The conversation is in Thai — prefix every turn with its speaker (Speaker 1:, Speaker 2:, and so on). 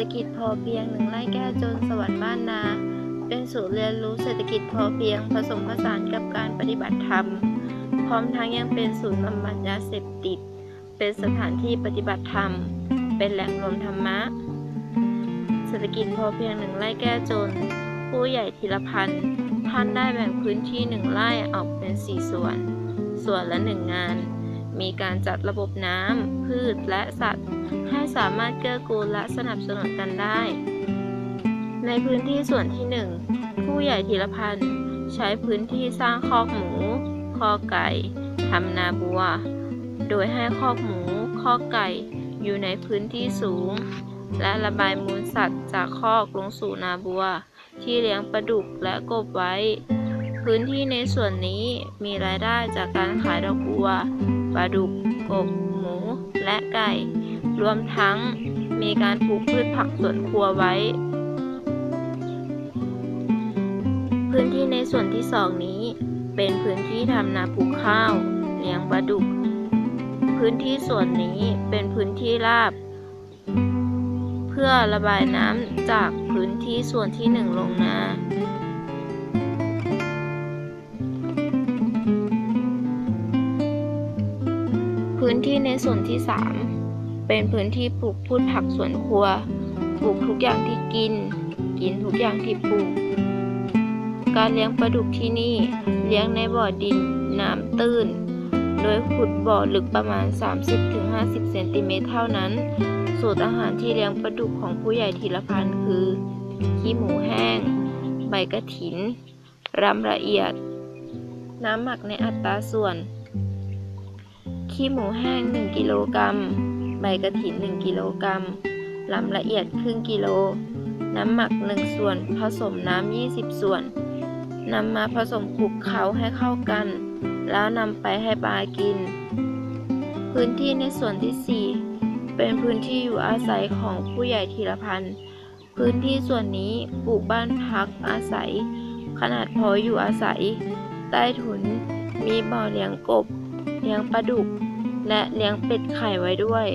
Speaker 1: ฐกิจพอเพียงหนึ่งไร่แก้จนสวรรค์บ้านนา เป็นศูนย์เรียนรู้เศรษฐกิจพอเพียงผสมผสานกับการปฏิบัติธรรม พร้อมทั้งยังเป็นศูนย์บำบัดยาเสพติด เป็นสถานที่ปฏิบัติธรรม เป็นแหล่งรวมธรรมะ เศรษฐกิจพอเพียงหนึ่งไร่แก้จน ผู้ใหญ่ธีรพันธ์ท่านได้แบ่งพื้นที่หนึ่งไร่ออกเป็นสี่ส่วน ส่วนละหนึ่งงาน มีการจัดระบบน้ำ พืชและสัตว์ ให้สามารถเกื้อกูลและสนับสนุนกันได้ ในพื้นที่ส่วนที่หนึ่งผู้ใหญ่ธีรพันธ์ใช้พื้นที่สร้างคอกหมู คอกไก่ทำนาบัว โดยให้คอกหมู คอกไก่อยู่ในพื้นที่สูง และระบายมูลสัตว์จากคอกลงสู่นาบัว ที่เลี้ยงปลาดุกและกบไว้ พื้นที่ในส่วนนี้มีรายได้จากการขายดอกบัวปลาดุกกบ หมู และไก่ รวมทั้งมีการปลูกพืชผักสวนครัวไว้ พื้นที่ในส่วนที่สองนี้ เป็นพื้นที่ทำนาปลูกข้าว เลี้ยงปลาดุก พื้นที่ส่วนนี้เป็นพื้นที่ราบ เพื่อระบายน้ำจากพื้นที่ส่วนที่หนึ่งลงนา นที่ในส่วนที่ 3 เป็นพื้นที่ปลูกพืชผักสวนครัว ปลูกทุกอย่างที่กิน กินทุกอย่างที่ปลูก การเลี้ยงปลาดุกที่นี่เลี้ยงในบ่อดินน้ำตื้น โดยขุดบ่อลึกประมาณ 30-50 เซนติเมตรเท่านั้น สูตรอาหารที่เลี้ยงปลาดุกของผู้ใหญ่ธีรพันธ์คือ ขี้หมูแห้ง ใบกระถินรำละเอียด น้ำหมักในอัตราส่วน ขี้หมูแห้ง 1 กิโลกรัม ใบกระถิน 1 กิโลกรัมลำละเอียดครึ่งกิโล น้ำหมัก 1 ส่วน ผสมน้ำ 20 ส่วนนำมาผสมคลุกเคล้าให้เข้ากัน แล้วนำไปให้ปลากิน พื้นที่ในส่วนที่ 4 เป็นพื้นที่อยู่อาศัยของผู้ใหญ่ธีรพันธ์ พื้นที่ส่วนนี้ปลูกบ้านพักอาศัย ขนาดพออยู่อาศัย ใต้ถุนมีบ่อเลี้ยงกบ เลี้ยงปลาดุก และเลี้ยงเป็ดไข่ไว้ด้วย